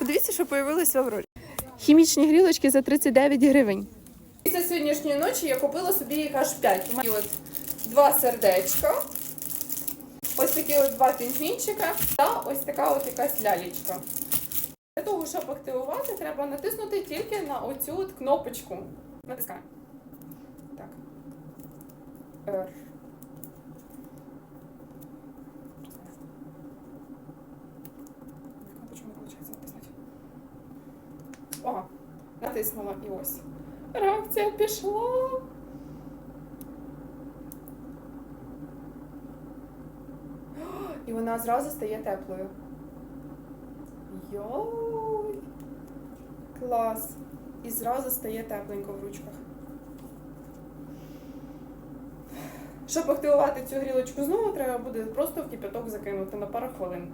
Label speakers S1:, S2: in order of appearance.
S1: Подивіться, що появилось в Аврорі. Хімічні грілочки за 39 гривень. Після сьогоднішньої ночі я купила собі їх аж 5. І от два сердечка, ось такі от два пінгвінчика та ось така от якась лялечка. Для того, щоб активувати, треба натиснути тільки на оцю от кнопочку. Натискаємо. Так. R. Кнопочку не виходить натиснути. О, натиснула і ось. Реакція пішла. І вона зразу стає теплою. Йой! Клас! І зразу стає тепленько в ручках. Щоб активувати цю грілочку знову, треба буде просто в кипяток закинути на пару хвилин.